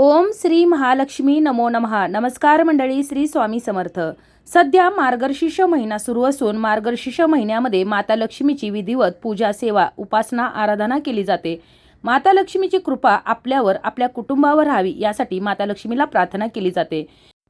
ओम श्री महालक्ष्मी नमो नमः नमस्कार मंडळी श्री स्वामी समर्थ. सध्या मार्गशीर्ष महिना सुरू असून मार्गशीर्ष महिन्यामध्ये माता लक्ष्मीची विधिवत पूजा सेवा उपासना आराधना केली जाते. माता लक्ष्मीची कृपा आपल्यावर आपल्या कुटुंबावर राहावी यासाठी माता लक्ष्मीला प्रार्थना केली जाते.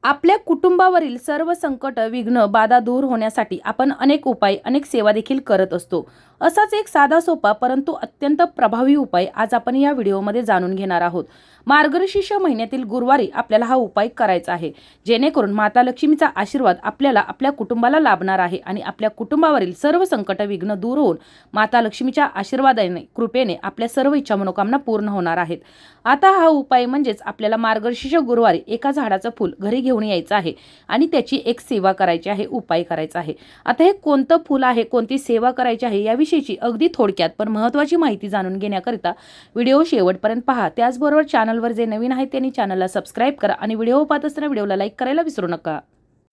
आपल्या कुटुंबावरील सर्व संकट विघ्न बाधा दूर होण्यासाठी आपण अनेक उपाय अनेक सेवा देखील करत असतो. असाच एक साधा सोपा परंतु अत्यंत प्रभावी उपाय आज आपण या व्हिडिओमध्ये जाणून घेणार आहोत. मार्गशीर्ष महिन्यातील गुरुवारी आपल्याला हा उपाय करायचा आहे. जेणेकरून माता लक्ष्मीचा आशीर्वाद आपल्याला आपल्या कुटुंबाला लाभणार आहे आणि आपल्या कुटुंबावरील सर्व संकट विघ्न दूर होऊन माता लक्ष्मीच्या आशीर्वादाने कृपेने आपल्या सर्व इच्छा मनोकामना पूर्ण होणार आहेत. आता हा उपाय म्हणजेच आपल्याला मार्गशीर्ष गुरुवारी एका झाडाचं फूल घरी घेऊन यायचं आहे. आणि त्याची एक सेवा करायची आहे उपाय करायचा आहे. आता हे कोणतं फूल आहे कोणती सेवा करायची आहे याविषयीची अगदी थोडक्यात पण महत्त्वाची माहिती जाणून घेण्याकरिता व्हिडिओ शेवटपर्यंत पहा. त्याचबरोबर चॅनलवर जे नवीन आहेत त्यांनी चॅनलला सबस्क्राईब करा आणि व्हिडिओ पाहत असताना व्हिडिओला लाईक करायला विसरू नका.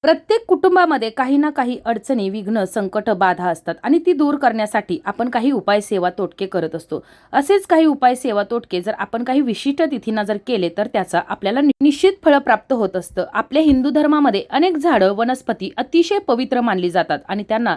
प्रत्येक कुटुंबामध्ये काही ना काही अडचणी विघ्न संकट बाधा असतात आणि ती दूर करण्यासाठी आपण काही उपाय सेवा तोटके करत असतो. असेच काही उपाय सेवा तोटके जर आपण काही विशिष्ट तिथींना जर केले तर त्याचा आपल्याला निश्चित फळ प्राप्त होत असतं. आपल्या हिंदू धर्मामध्ये अनेक झाडं वनस्पती अतिशय पवित्र मानली जातात आणि त्यांना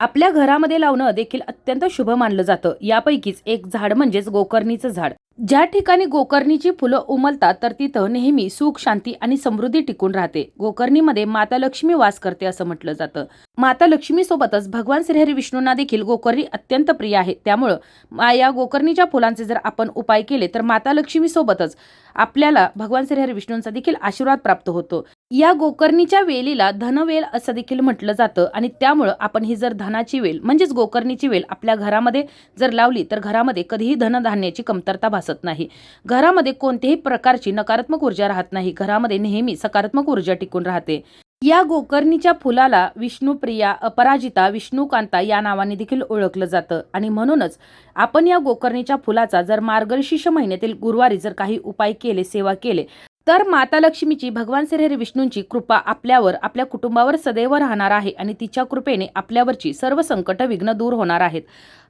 आपल्या घरामध्ये लावणं देखील अत्यंत शुभ मानलं जातं. यापैकीच एक झाड म्हणजेच गोकर्णीचं झाड. ज्या ठिकाणी गोकर्णीची फुलं उमलतात तर तिथं नेहमी सुख शांती आणि समृद्धी टिकून राहते. गोकर्णीमध्ये माता लक्ष्मी वास करते असं म्हटलं जातं. माता लक्ष्मी सोबतच भगवान श्रीहरी विष्णूंना देखील गोकर्णी अत्यंत प्रिय आहे. त्यामुळं मा- या गोकर्णीच्या फुलांचे जर आपण उपाय केले तर माता लक्ष्मी सोबतच आपल्याला भगवान श्रीहरी विष्णूंचा देखील आशीर्वाद प्राप्त होतो. या गोकर्णीच्या वेलीला धनवेल असं देखील म्हटलं जातं. आणि त्यामुळं आपण ही जर धनाची वेल म्हणजेच गोकर्णीची वेल आपल्या घरामध्ये जर लावली तर घरामध्ये कधीही धनधान्याची कमतरता भासत नाही. घरामध्ये कोणत्याही प्रकारची नकारात्मक ऊर्जा राहत नाही. घरामध्ये नेहमी सकारात्मक ऊर्जा टिकून राहते. या गोकर्णीच्या फुलाला विष्णुप्रिया अपराजिता विष्णुकांता या नावाने देखील ओळखलं जातं. आणि म्हणूनच आपण या गोकर्णीच्या फुलाचा जर मार्गशीर्ष महिन्यातील गुरुवारी जर काही उपाय केले सेवा केले तर माता लक्ष्मीची भगवान श्रीहरी विष्णूंची कृपा आपल्यावर आपल्या कुटुंबावर सदैव राहणार आहे आणि तिच्या कृपेने आपल्यावरची सर्व संकट विघ्न दूर होणार आहेत.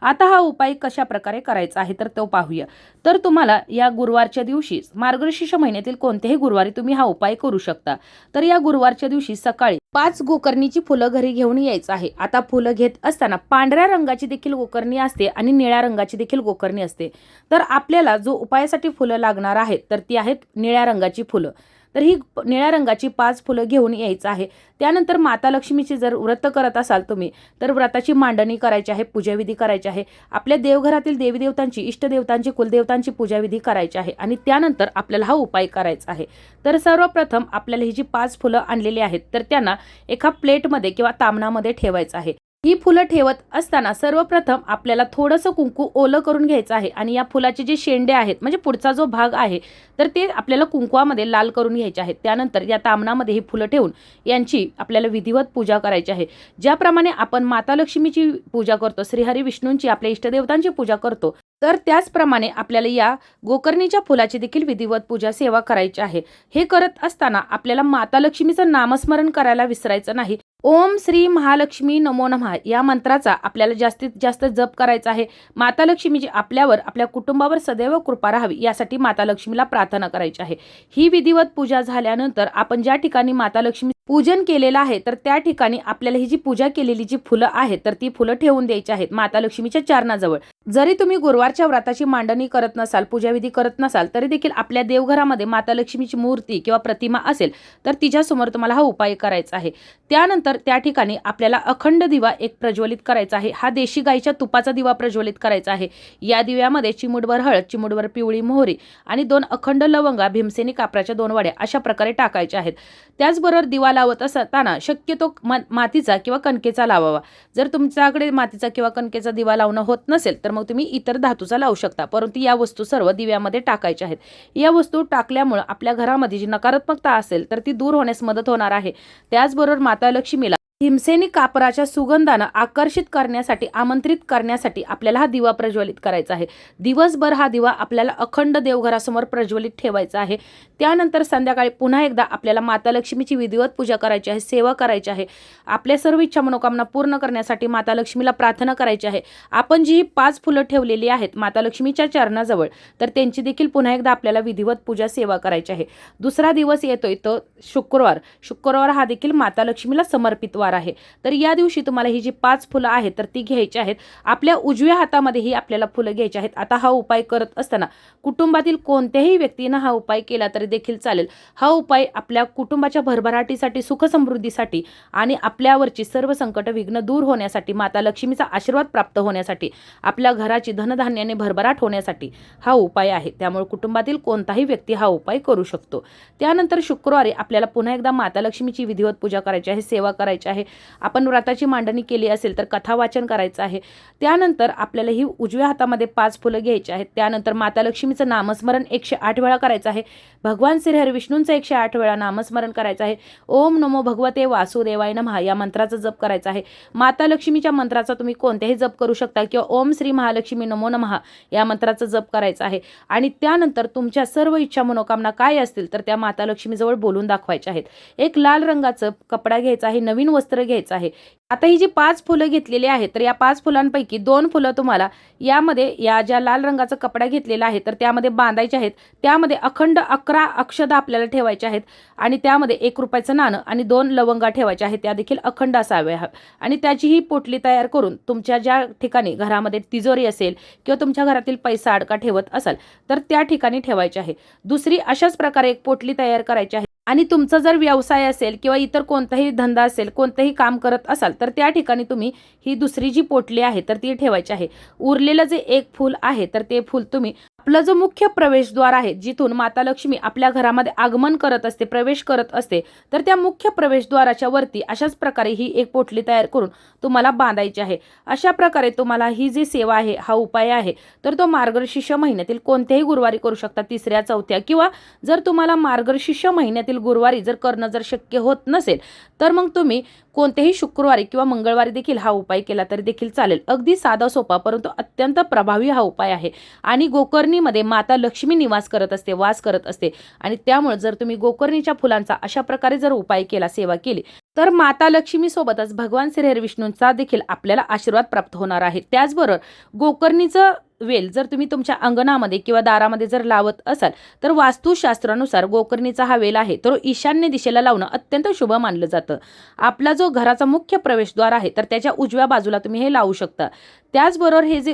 आता हा उपाय कशा प्रकारे करायचा आहे तर तो पाहूया. तर तुम्हाला या गुरुवारच्या दिवशी मार्गशीर्ष महिन्यातील कोणत्याही गुरुवारी तुम्ही हा उपाय करू शकता. तर या गुरुवारच्या दिवशी सकाळी पाच गोकर्णीची फुलं घरी घेऊन यायचं आहे. आता फुलं घेत असताना पांढऱ्या रंगाची देखील गोकर्णी असते आणि निळ्या रंगाची देखील गोकर्णी असते. तर आपल्याला जो उपायासाठी फुलं लागणार आहेत तर ती आहेत निळ्या रंगाची फुलं. तर ही निळ्या रंगाची पाच फुलं घेऊन यायचं आहे. त्यानंतर माता लक्ष्मीची जर व्रत करत असाल तुम्ही तर व्रताची मांडणी करायची आहे पूजाविधी करायची आहे. आपल्या देवघरातील देवीदेवतांची इष्टदेवतांची कुलदेवतांची पूजाविधी करायची आहे आणि त्यानंतर आपल्याला हा उपाय करायचा आहे. तर सर्वप्रथम आपल्याला ही जी पाच फुलं आणलेली आहेत तर त्यांना एका प्लेटमध्ये किंवा तामणामध्ये ठेवायचं आहे. ही फुलं ठेवत असताना सर्वप्रथम आपल्याला थोडंसं कुंकू ओलं करून घ्यायचं आहे आणि या फुलाचे जे शेंडे आहेत म्हणजे पुढचा जो भाग आहे तर ते आपल्याला कुंकवामध्ये लाल करून घ्यायचे आहेत. त्यानंतर या तामणामध्ये ही फुलं ठेवून यांची आपल्याला विधिवत पूजा करायची आहे. ज्याप्रमाणे आपण माता लक्ष्मीची पूजा करतो श्रीहरी विष्णूंची आपल्या इष्टदेवतांची पूजा करतो तर त्याचप्रमाणे आपल्याला या गोकर्णीच्या फुलाची देखील विधिवत पूजा सेवा करायची आहे. हे करत असताना आपल्याला माता लक्ष्मीचं नामस्मरण करायला विसरायचं नाही. ओम श्री महालक्ष्मी नमो नमः या मंत्राचा आपल्याला जास्तीत जास्त जप करायचा आहे. माता लक्ष्मीची आपल्यावर आपल्या कुटुंबावर सदैव कृपा राहावी यासाठी माता लक्ष्मीला प्रार्थना करायची आहे. ही विधिवत पूजा झाल्यानंतर आपण ज्या ठिकाणी माता लक्ष्मी पूजन केलेलं आहे तर त्या ठिकाणी आपल्याला ही जी पूजा केलेली जी फुलं आहेत तर ती फुलं ठेवून द्यायची आहेत माता लक्ष्मीच्या चरणाजवळ. जरी तुम्ही गुरुवारच्या व्रताची मांडणी करत नसाल पूजाविधी करत नसाल तरी देखील आपल्या देवघरामध्ये माता लक्ष्मीची मूर्ती किंवा प्रतिमा असेल तर तिच्यासमोर तुम्हाला हा उपाय करायचा आहे. त्यानंतर त्या ठिकाणी आपल्याला अखंड दिवा एक प्रज्वलित करायचा आहे. हा देशी गाईच्या तुपाचा दिवा प्रज्वलित करायचा आहे. या दिव्यामध्ये चिमुडभर हळद चिमुडभर पिवळी मोहरी आणि दोन अखंड लवंगा भीमसेनी कापराच्या दोन वड्या अशा प्रकारे टाकायच्या आहेत. त्याचबरोबर दिवाला लावत असताना शक्यतो मा मातीचा किंवा कणकेचा लावावा. जर तुमच्याकडे मातीचा किंवा कणकेचा दिवा लावणं होत नसेल तर मग तुम्ही इतर धातूचा लावू शकता. परंतु या वस्तू सर्व दिव्यामध्ये टाकायच्या आहेत. या वस्तू टाकल्यामुळं आपल्या घरामध्ये जी नकारात्मकता असेल तर ती दूर होण्यास मदत होणार आहे. त्याचबरोबर माता लक्ष्मीला हिमसेनी कापराच्या सुगंधानं आकर्षित करण्यासाठी आमंत्रित करण्यासाठी आपल्याला हा दिवा प्रज्वलित करायचा आहे. दिवसभर हा दिवा आपल्याला अखंड देवघरासमोर प्रज्वलित ठेवायचा आहे. त्यानंतर संध्याकाळी पुन्हा एकदा आपल्याला माता लक्ष्मीची विधिवत पूजा करायची आहे सेवा करायची आहे. आपल्या सर्व इच्छा मनोकामना पूर्ण करण्यासाठी माता लक्ष्मीला प्रार्थना करायची आहे. आपण जी पाच फुलं ठेवलेली आहेत माता लक्ष्मीच्या चरणाजवळ तर त्यांची देखील पुन्हा एकदा आपल्याला विधिवत पूजा सेवा करायची आहे. दुसरा दिवस येतोय तो शुक्रवार. शुक्रवार हा देखील माता लक्ष्मीला समर्पित वार आहे. तर या दिवशी तुम्हाला ही जी पाच फुलं आहेत तर ती घ्यायची आहेत. आपल्या उजव्या हातामध्ये ही आपल्याला फुलं घ्यायची आहेत. आता हा उपाय करत असताना कुटुंबातील कोणत्याही व्यक्तीनं हा उपाय केला तरी देखील चालेल. हा उपाय आपल्या कुटुंबाच्या भरभराटीसाठी सुखसमृद्धीसाठी आणि आपल्यावरची सर्व संकट विघ्न दूर होण्यासाठी माता लक्ष्मीचा आशीर्वाद प्राप्त होण्यासाठी आपल्या घराची धनधान्याने भरभराट होण्यासाठी हा उपाय आहे. त्यामुळे कुटुंबातील कोणताही व्यक्ती हा उपाय करू शकतो. त्यानंतर शुक्रवारी आपल्याला पुन्हा एकदा माता लक्ष्मीची विधिवत पूजा करायची आहे सेवा करायची आहे. आपण व्रताची मांडणी केली असेल तर कथा वाचन करायचं आहे. त्यानंतर आपल्याला ही उजव्या हातामध्ये पाच फुलं घ्यायची आहेत. त्यानंतर माता लक्ष्मीचं नामस्मरण एकशे आठ वेळा करायचं आहे. भगवान श्रीहर विष्णूंचं एकशे आठ वेळा नामस्मरण करायचं आहे. ओम नमो भगवते वासुदेवाय नमः या मंत्राचा जप करायचा आहे. माता लक्ष्मीच्या मंत्राचा तुम्ही कोणत्याही जप करू शकता किंवा ओम श्री महालक्ष्मी नमो नमः या मंत्राचा जप करायचा आहे. आणि त्यानंतर तुमच्या सर्व इच्छा मनोकामना काय असतील तर त्या माता लक्ष्मीजवळ बोलून दाखवायच्या आहेत. एक लाल रंगाचं कपडा घ्यायचा आहे. नवीन वस्त्र घ्यायचं आहे. आता ही जी पाच फुलं घेतलेली आहेत तर या पाच फुलांपैकी दोन फुलं तुम्हाला यामध्ये या ज्या लाल रंगाचा कपडा घेतलेला आहे तर त्यामध्ये बांधायचे आहेत. त्यामध्ये अखंड अकरा अक्षदा आपल्याला ठेवायचे आहेत आणि त्यामध्ये एक रुपयाचं नाणं आणि दोन लवंगा ठेवायच्या आहेत. त्या देखील अखंड असाव्या आणि त्याची ही पोटली तयार करून तुमच्या ज्या ठिकाणी घरामध्ये तिजोरी असेल किंवा तुमच्या घरातील पैसा अडका ठेवत असाल तर त्या ठिकाणी ठेवायचे आहे. दुसरी अशाच प्रकारे एक पोटली तयार करायची आहे. आणि तुमचा जर व्यवसाय असेल किंवा इतर कोणताही धंदा असेल कोणतंही काम करत असाल तर त्या ठिकाणी तुम्ही ही दुसरी जी पोटली आहे तर ती ठेवायची आहे. उरलेलं जे एक फूल आहे तर ते फूल तुम्ही आपला जो मुख्य प्रवेशद्वार आहे जिथून माता लक्ष्मी आपल्या घरामध्ये आगमन करत असते प्रवेश करत असते तर त्या मुख्य प्रवेशद्वाराच्या वरती अशाच प्रकारे ही एक पोटली तयार करून तुम्हाला बांधायची आहे. अशा प्रकारे तुम्हाला ही जी सेवा आहे हा उपाय आहे तर तो मार्गशीर्ष महिन्यातील कोणत्याही गुरुवारी करू शकता तिसऱ्या चौथ्या किंवा जर तुम्हाला मार्गशीर्ष महिन्यातील गुरुवारी जर करणं जर शक्य होत नसेल तर मग तुम्ही कोणत्याही शुक्रवारी किंवा मंगळवारी देखील हा उपाय केला तरी देखील चालेल. अगदी साधा सोपा परंतु अत्यंत प्रभावी हा उपाय आहे. आणि गोकर्णी गोकर्णीमध्ये माता लक्ष्मी निवास करत असते वास करत असते. आणि त्यामुळे जर तुम्ही गोकर्णीच्या फुलांचा अशा प्रकारे जर उपाय केला सेवा केली तर माता लक्ष्मीसोबतच भगवान श्रीहर विष्णूंचा देखील आपल्याला आशीर्वाद प्राप्त होणार आहे. त्याचबरोबर गोकर्णीचं वेल जर तुम्ही तुमच्या अंगणामध्ये किंवा दारामध्ये जर लावत असाल तर वास्तुशास्त्रानुसार गोकर्णीचा हा वेल आहे तर ईशान्य दिशेला लावणं अत्यंत शुभ मानलं जातं. आपला जो घराचा मुख्य प्रवेशद्वार आहे तर त्याच्या उजव्या बाजूला तुम्ही हे लावू शकता. त्याचबरोबर हे जे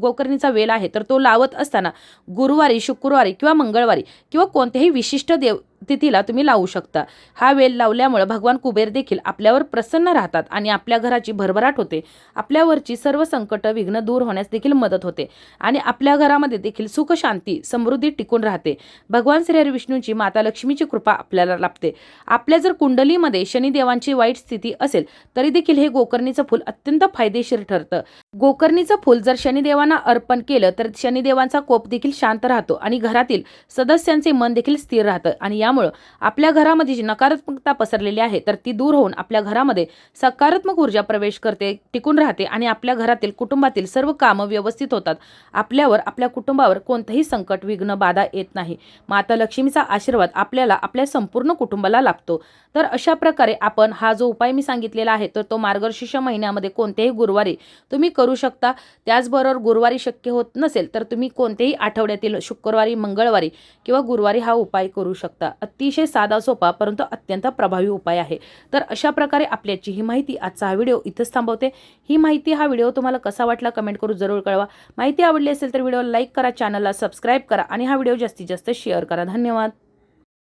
गोकर्णीचा वेल आहे तर तो लावत असताना गुरुवारी शुक्रवारी किंवा मंगळवारी किंवा कोणत्याही विशिष्ट देव तिथीला तुम्ही लावू शकता. हा वेल लावल्यामुळे भगवान कुबेर देखील आपल्यावर प्रसन्न राहतात आणि आपल्या घराची भरभराट होते. आपल्यावरची सर्व संकट विघ्न दूर होण्यास देखील मदत होते. आणि आपल्या घरामध्ये देखील सुख शांती समृद्धी टिकून राहते. भगवान श्री विष्णूंची माता लक्ष्मीची कृपा आपल्याला लाभते. आपल्या जर कुंडलीमध्ये शनिदेवांची वाईट स्थिती असेल तरी देखील हे गोकर्णीचं फूल अत्यंत फायदेशीर ठरतं. गोकर्णीचं फूल जर शनिदेवांना अर्पण केलं तर शनिदेवांचा कोप देखील शांत राहतो आणि घरातील सदस्यांचे मन देखील स्थिर राहतं. आणि यामुळं आपल्या घरामध्ये जी नकारात्मकता पसरलेली आहे तर ती दूर होऊन आपल्या घरामध्ये सकारात्मक ऊर्जा प्रवेश करते टिकून राहते आणि आपल्या घरातील कुटुंबातील सर्व कामं व्यवस्थित होतात. आपल्यावर आपल्या कुटुंबावर कोणतंही संकट विघ्न बाधा येत नाही. माता लक्ष्मीचा आशीर्वाद आपल्याला आपल्या संपूर्ण कुटुंबाला लाभतो. तर अशा प्रकारे आपण हा जो उपाय मी सांगितलेला आहे तर तो मार्गशीर्ष महिन्यामध्ये कोणत्याही गुरुवारी तुम्ही करू करू शकता. त्याचबरोबर गुरुवारी शक्य होत नसेल तर तुम्ही कोणत्याही आठवड्यातील शुक्रवारी मंगळवारी किंवा गुरुवारी हा उपाय करू शकता. अतिशय साधा सोपा परंतु अत्यंत प्रभावी उपाय आहे. तर अशा प्रकारे आपल्याची ही माहिती आजचा हा व्हिडिओ इथंच थांबवते. ही माहिती हा व्हिडिओ तुम्हाला कसा वाटला कमेंट करून जरूर कळवा. माहिती आवडली असेल तर व्हिडिओला लाईक करा चॅनलला सबस्क्राईब करा आणि हा व्हिडिओ जास्तीत जास्त शेअर करा. धन्यवाद.